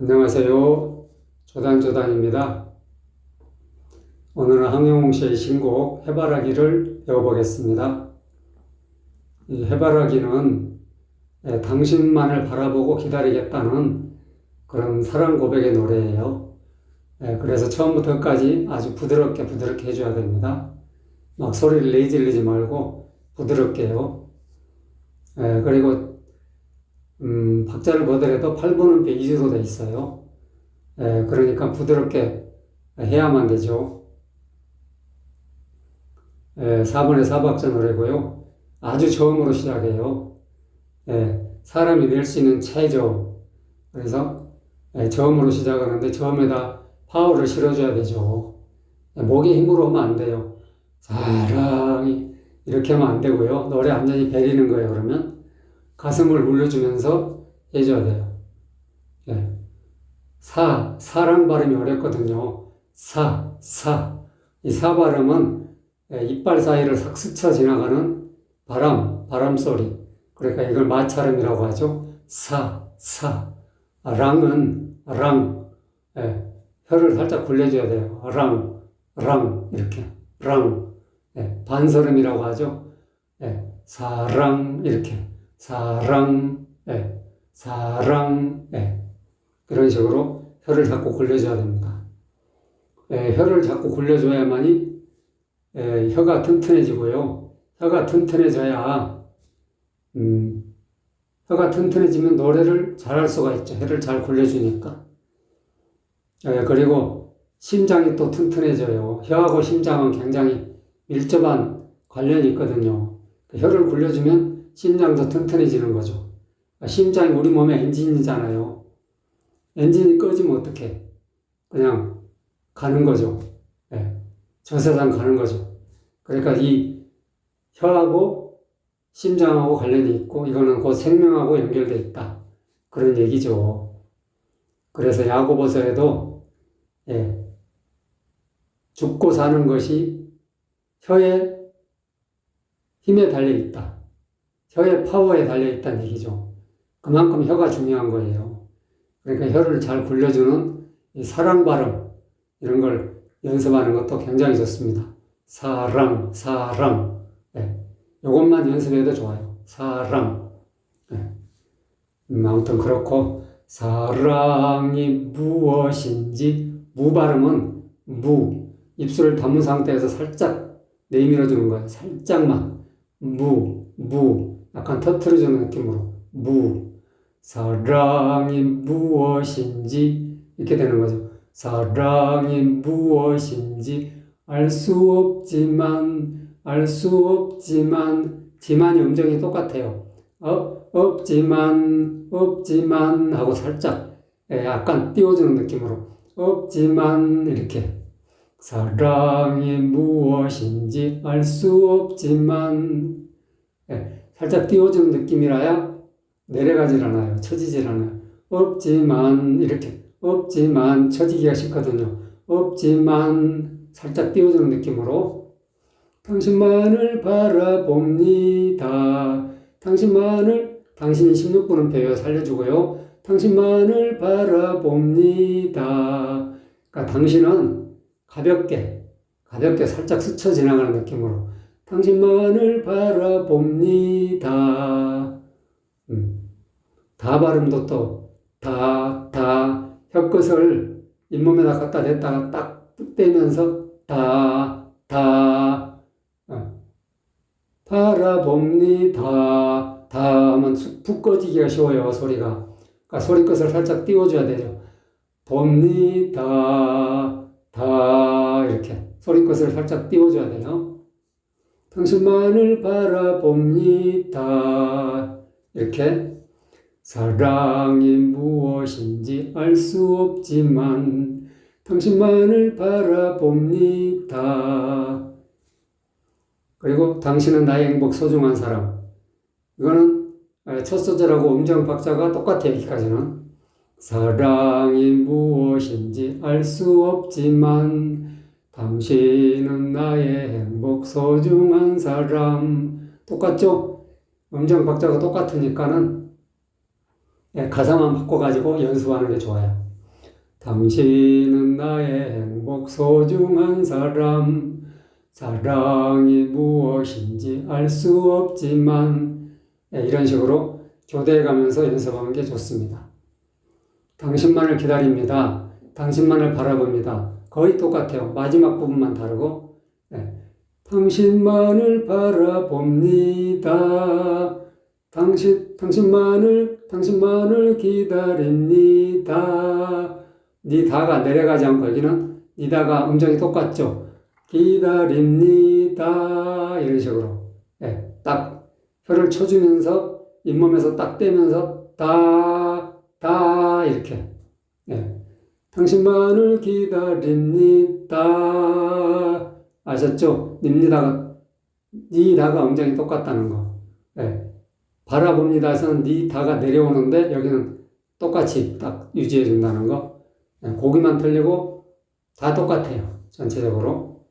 안녕하세요. 조단조단입니다. 오늘은 황영웅 씨의 신곡 해바라기를 배워보겠습니다. 이 해바라기는 예, 당신만을 바라보고 기다리겠다는 그런 사랑 고백의 노래예요. 예, 그래서 처음부터 끝까지 아주 부드럽게 부드럽게 해줘야 됩니다. 막 소리를 내질르지 말고 부드럽게요. 예, 그리고 음, 박자를 보더라도 8분음표 2주로 돼 있어요. 예, 그러니까 부드럽게 해야만 되죠. 예, 4분의 4박자 노래고요. 아주 저음으로 시작해요. 예, 사람이 낼 수 있는 최저. 그래서 예, 저음으로 시작하는데 저음에다 파워를 실어줘야 되죠. 예, 목에 힘으로 오면 안 돼요. 사랑이 이렇게 하면 안 되고요. 노래 완전히 베리는 거예요. 그러면 가슴을 울려주면서 해줘야 돼요. 예. 사, 사랑 발음이 어렵거든요. 사, 사. 이 사 발음은 예, 이빨 사이를 싹 스쳐 지나가는 바람, 바람 소리. 그러니까 이걸 마찰음이라고 하죠. 사, 사. 아, 랑은 랑. 예, 혀를 살짝 굴려줘야 돼요. 랑, 랑 이렇게. 랑. 예, 반설음이라고 하죠. 예, 사랑 이렇게. 사랑, 예, 사랑, 예. 그런 식으로 혀를 자꾸 굴려줘야 됩니다. 예, 혀를 자꾸 굴려줘야만이 예, 혀가 튼튼해지고요. 혀가 튼튼해져야 음, 혀가 튼튼해지면 노래를 잘 할 수가 있죠. 혀를 잘 굴려주니까. 예, 그리고 심장이 또 튼튼해져요. 혀하고 심장은 굉장히 밀접한 관련이 있거든요. 그 혀를 굴려주면 심장도 튼튼해지는 거죠. 심장이 우리 몸의 엔진이잖아요. 엔진이 꺼지면 어떡해? 그냥 가는 거죠. 예. 저 세상 가는 거죠. 그러니까 이 혀하고 심장하고 관련이 있고 이거는 곧 생명하고 연결돼 있다. 그런 얘기죠. 그래서 야고보서에도 예. 죽고 사는 것이 혀의 힘에 달려 있다. 혀의 파워에 달려 있다는 얘기죠. 그만큼 혀가 중요한 거예요. 그러니까 혀를 잘 굴려주는 이 사랑 발음 이런 걸 연습하는 것도 굉장히 좋습니다. 사랑, 사랑. 예. 이것만 연습해도 좋아요. 사랑. 예. 음, 아무튼 그렇고 사랑이 무엇인지 무 발음은 무 입술을 담은 상태에서 살짝 내밀어 주는 거예요. 살짝만 무, 무 약간 터트려주는 느낌으로 무 사랑이 무엇인지 이렇게 되는 거죠. 사랑이 무엇인지 알 수 없지만 알 수 없지만 지만이 음정이 똑같아요. 어, 없지만 없지만 하고 살짝 예, 약간 띄워주는 느낌으로 없지만 이렇게 사랑이 무엇인지 알 수 없지만 예, 살짝 띄워주는 느낌이라야 내려가질 않아요. 처지질 않아요. 없지만 이렇게 없지만 처지기가 쉽거든요. 없지만 살짝 띄워주는 느낌으로 당신만을 바라봅니다. 당신만을 당신이 16분음표요 살려주고요. 당신만을 바라봅니다. 그러니까 당신은 가볍게 가볍게 살짝 스쳐 지나가는 느낌으로 당신만을 바라봅니다. 음. 다 발음도 또, 다, 다, 혀끝을 잇몸에다 갖다 댔다가 딱 떼면서, 다, 다, 어. 바라봅니다. 다 하면 푹 꺼지기가 쉬워요, 소리가. 그러니까 소리 끝을 살짝 띄워줘야 되죠. 봅니다. 다, 이렇게. 소리 끝을 살짝 띄워줘야 돼요. 당신만을 바라봅니다. 이렇게 사랑이 무엇인지 알 수 없지만 당신만을 바라봅니다. 그리고 당신은 나의 행복 소중한 사람. 이거는 첫 소절하고 음정 박자가 똑같아요. 여기까지는. 사랑이 무엇인지 알 수 없지만 당신은 나의 행복 소중한 사람. 똑같죠? 음정 박자가 똑같으니까는 예, 가사만 바꿔가지고 연습하는 게 좋아요. 당신은 나의 행복 소중한 사람 사랑이 무엇인지 알 수 없지만 예, 이런 식으로 교대해 가면서 연습하는 게 좋습니다. 당신만을 기다립니다. 당신만을 바라봅니다. 거의 똑같아요. 마지막 부분만 다르고 예. 당신만을 바라봅니다. 당신 당신만을 당신만을 기다립니다. 니다가 내려가지 않고 여기는 니다가 음정이 똑같죠. 기다립니다. 이런 식으로 예, 딱 혀를 쳐주면서 잇몸에서 딱 떼면서 다, 다 이렇게 예. 당신만을 기다립니다. 아셨죠? 닙니다가 니다가 음정이 똑같다는 거. 예. 바라봅니다에서는 니다가 내려오는데 여기는 똑같이 딱 유지해 준다는 거. 예. 고기만 틀리고 다 똑같아요. 전체적으로.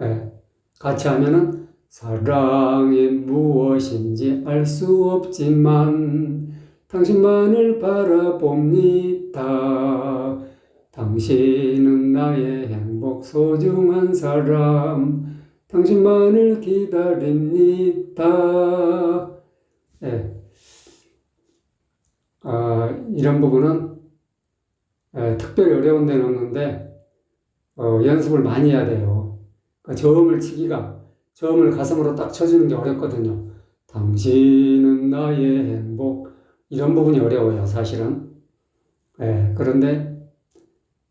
예. 같이 하면은 사랑이 무엇인지 알 수 없지만 당신만을 바라봅니다. 당신은 나의 행복 소중한 사람 당신만을 기다립니다. 예. 아, 이런 부분은 예, 특별히 어려운 데는 없는데 어, 연습을 많이 해야 돼요. 그 저음을 치기가 저음을 가슴으로 딱 쳐주는 게 어렵거든요. 당신은 나의 행복 이런 부분이 어려워요, 사실은. 예, 그런데 예,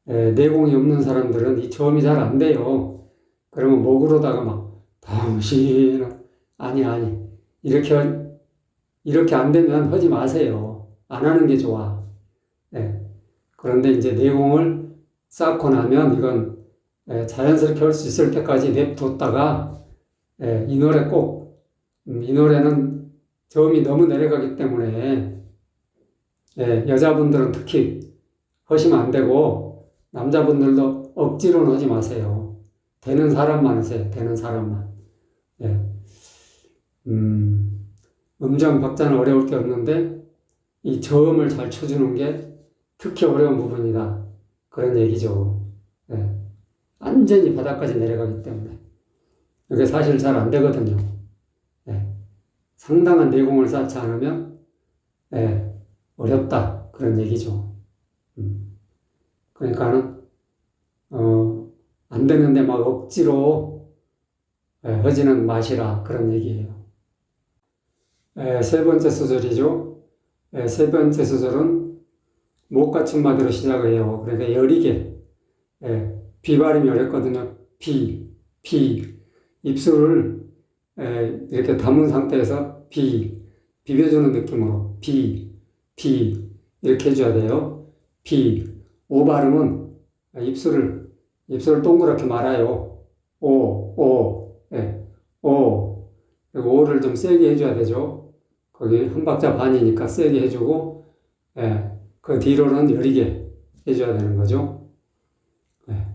내공이 없는 사람들은 이 저음이 잘 안 돼요. 그러면 목으로다가 막 당신은 아니 아니 이렇게 이렇게 안 되면 하지 마세요. 안 하는 게 좋아. 예. 그런데 이제 내공을 쌓고 나면 이건 예, 자연스럽게 할 수 있을 때까지 냅뒀다가 예, 이 노래 꼭, 음, 이 노래는 저음이 너무 내려가기 때문에 예, 여자분들은 특히 하시면 안 되고 남자분들도 억지로는 하지 마세요. 되는 사람만 하세요. 되는 사람만. 예. 음, 음정 박자는 어려울 게 없는데 이 저음을 잘 쳐주는 게 특히 어려운 부분이다. 그런 얘기죠. 예. 완전히 바닥까지 내려가기 때문에. 이게 사실 잘 안 되거든요. 예. 상당한 내공을 쌓지 않으면 예. 어렵다. 그런 얘기죠. 음. 그러니까는 어, 안 되는데 막 억지로 예, 하지는 마시라. 그런 얘기예요. 예, 세 번째 소절이죠. 예, 세 번째 소절은 목 갖춘 마디로 시작을 해요. 그러니까 여리게 예, 비 발음이 어렵거든요. 비, 비. 입술을 에, 이렇게 담은 상태에서 비, 비벼주는 느낌으로 비, 비 이렇게 해줘야 돼요. 비. 오 발음은 입술을 입술을 동그랗게 말아요. 오, 오, 예, 오. 오를 좀 세게 해줘야 되죠. 거기 한 박자 반이니까 세게 해주고, 예, 그 뒤로는 여리게 해줘야 되는 거죠. 예.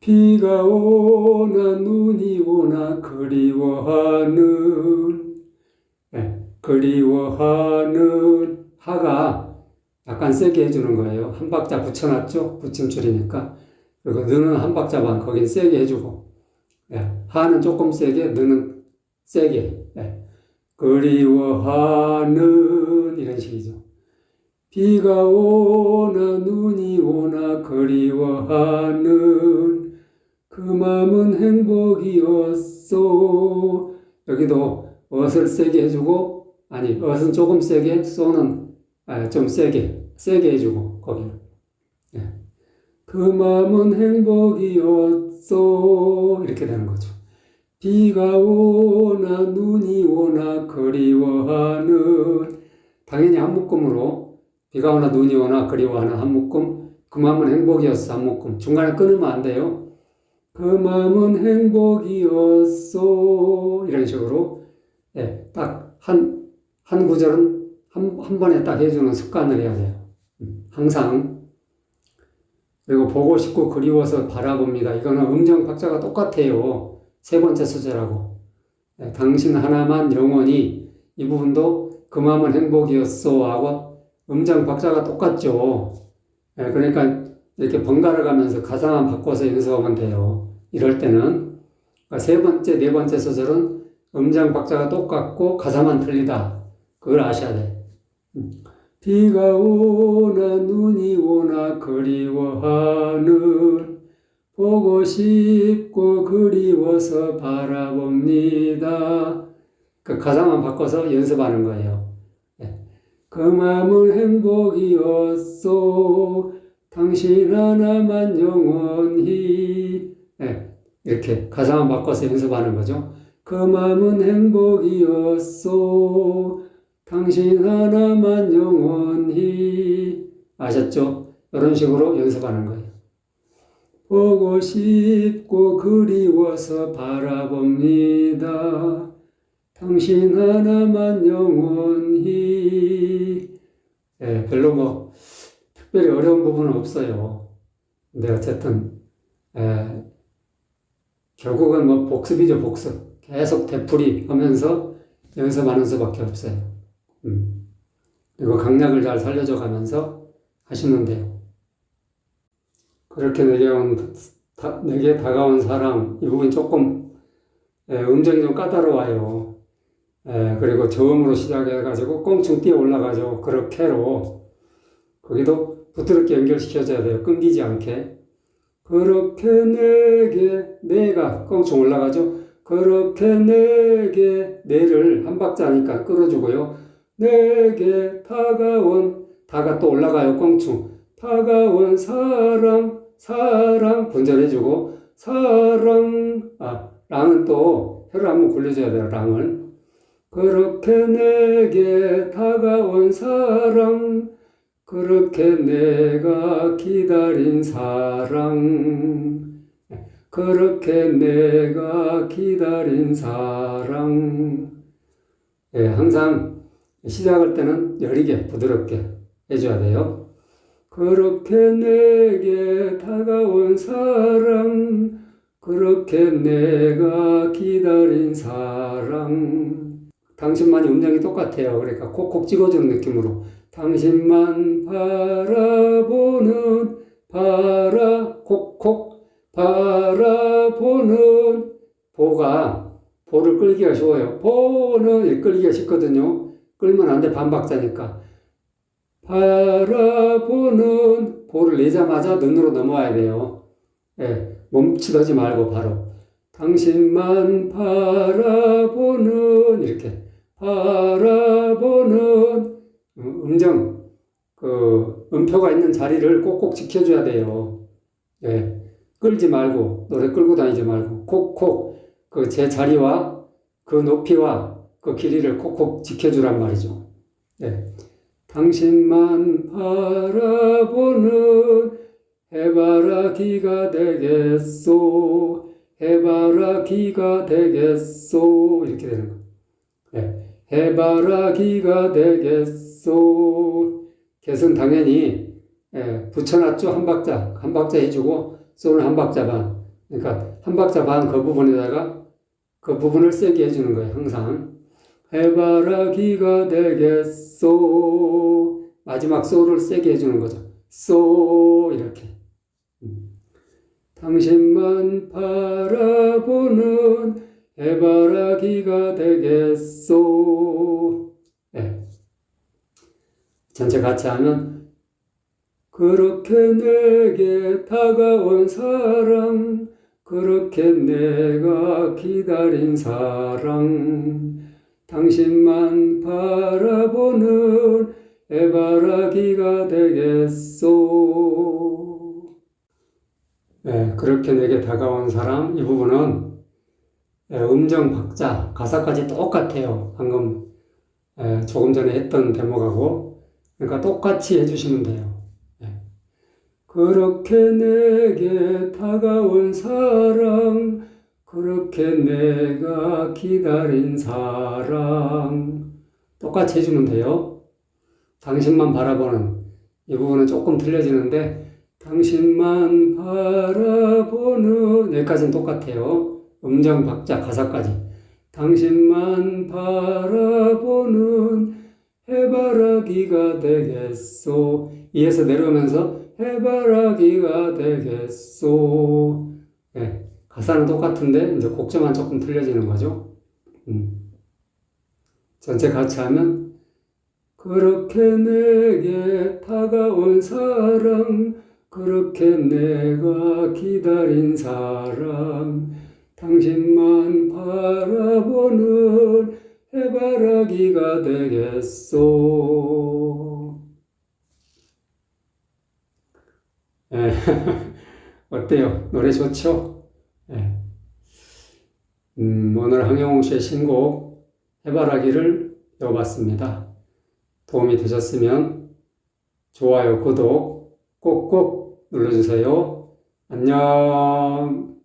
비가 오나 눈이 오나 그리워하는 예, 그리워하는 하가 약간 세게 해주는 거예요. 한 박자 붙여놨죠? 붙임줄이니까. 그리고 너는 한 박자 반 거긴 세게 해주고 예, 하는 조금 세게 너는 세게 예, 그리워하는 이런 식이죠. 비가 오나 눈이 오나 그리워하는 그 마음은 행복이었소. 여기도 엇을 세게 해주고, 아니, 엇은 조금 세게, 쏘는 아, 좀 세게, 세게 해주고, 거기는. 예. 그 마음은 행복이었소. 이렇게 되는 거죠. 비가 오나 눈이 오나 그리워하는 당연히 한 묶음으로 비가 오나 눈이 오나 그리워하는 한 묶음 그 마음은 행복이었어 한 묶음 중간에 끊으면 안 돼요. 그 마음은 행복이었소. 이런 식으로, 예, 딱 한, 한 구절은 한, 한 번에 딱 해주는 습관을 해야 돼요. 음, 항상. 그리고 보고 싶고 그리워서 바라봅니다. 이거는 음정 박자가 똑같아요. 세 번째 소절하고. 예, 당신 하나만 영원히 이 부분도 그 마음은 행복이었소 하고 음정 박자가 똑같죠. 예, 그러니까 이렇게 번갈아 가면서 가사만 바꿔서 연습하면 돼요. 이럴 때는 그러니까 세 번째, 네 번째 소절은 음정 박자가 똑같고 가사만 틀리다. 그걸 아셔야 돼. 음. 비가 오나 눈이 오나 그리워하는 보고 싶고 그리워서 바라봅니다. 그 가사만 바꿔서 연습하는 거예요. 예. 그 마음은 행복이었소. 당신 하나만 영원히. 예. 이렇게 가사만 바꿔서 연습하는 거죠. 그 마음은 행복이었소. 당신 하나만 영원히. 아셨죠? 이런 식으로 연습하는 거예요. 보고 싶고 그리워서 바라봅니다. 당신 하나만 영원히. 예, 별로 뭐, 특별히 어려운 부분은 없어요. 근데 어쨌든, 예, 결국은 뭐 복습이죠, 복습. 계속 되풀이 하면서 연습하는 수밖에 없어요. 음. 그리고 강약을 잘 살려줘 가면서 하시면 돼요. 그렇게 내게 온, 다, 내게 다가온 사랑, 이 부분 조금, 예, 음정이 좀 까다로워요. 예, 그리고 저음으로 시작해가지고 꽁충 뛰어 올라가죠. 그렇게로. 거기도 부드럽게 연결시켜줘야 돼요. 끊기지 않게. 그렇게 내게, 내가 꽁충 올라가죠. 그렇게 내게, 내를 한 박자니까 끌어주고요. 내게 다가온, 다가 또 올라가요. 꽁충. 다가온 사랑, 사랑 분절해주고 사랑 아 랑은 또 혀를 한번 굴려줘야 돼요 랑을 그렇게 내게 다가온 사랑 그렇게 내가 기다린 사랑 그렇게 내가 기다린 사랑 예, 항상 시작할 때는 여리게 부드럽게 해줘야 돼요. 그렇게 내게 다가온 사랑, 그렇게 내가 기다린 사랑. 당신만이 음정이 똑같아요. 그러니까 콕콕 찍어주는 느낌으로. 당신만 바라보는, 바라, 콕콕, 바라보는, 보가, 보를 끌기가 쉬워요. 보는, 끌기가 쉽거든요. 끌면 안 돼, 반박자니까. 바라보는 볼을 내자마자 눈으로 넘어와야 돼요. 예, 멈추지 말고 바로 당신만 바라보는 이렇게 바라보는 음정 그 음표가 있는 자리를 꼭꼭 지켜줘야 돼요. 예, 끌지 말고 노래 끌고 다니지 말고 콕콕 그 제 자리와 그 높이와 그 길이를 콕콕 지켜주란 말이죠. 예. 당신만 바라보는 해바라기가 되겠소 해바라기가 되겠소 이렇게 되는 거 네. 해바라기가 되겠소 개선 당연히 예, 붙여놨죠 한 박자 한 박자 해주고 소는 한 박자 반 그러니까 한 박자 반 그 부분에다가 그 부분을 세게 해주는 거예요 항상 해바라기가 되겠소. 마지막 소를 세게 해주는 거죠. 소 이렇게. 음. 당신만 바라보는 해바라기가 되겠소. 네. 전체 같이 하면 그렇게 내게 다가온 사랑 그렇게 내가 기다린 사랑 당신만 바라보는 해바라기가 되겠소. 네, 그렇게 내게 다가온 사람 이 부분은 네, 음정 박자 가사까지 똑같아요. 방금 네, 조금 전에 했던 대목하고 그러니까 똑같이 해주시면 돼요. 네. 그렇게 내게 다가온 사랑 그렇게 내가 기다린 사랑 똑같이 해주면 돼요. 당신만 바라보는 이 부분은 조금 틀려지는데 당신만 바라보는 여기까지는 똑같아요. 음정 박자 가사까지 당신만 바라보는 해바라기가 되겠소. 이에서 내려오면서 해바라기가 되겠소. 네, 가사는 똑같은데 이제 곡조만 조금 틀려지는 거죠. 음. 전체 같이 하면 그렇게 내게 다가온 사랑 그렇게 내가 기다린 사랑 당신만 바라보는 해바라기가 되겠소. 예. 어때요? 노래 좋죠? 예. 음, 오늘 황영웅 씨의 신곡 해바라기를 배워봤습니다. 도움이 되셨으면 좋아요, 구독 꼭꼭 눌러주세요. 안녕.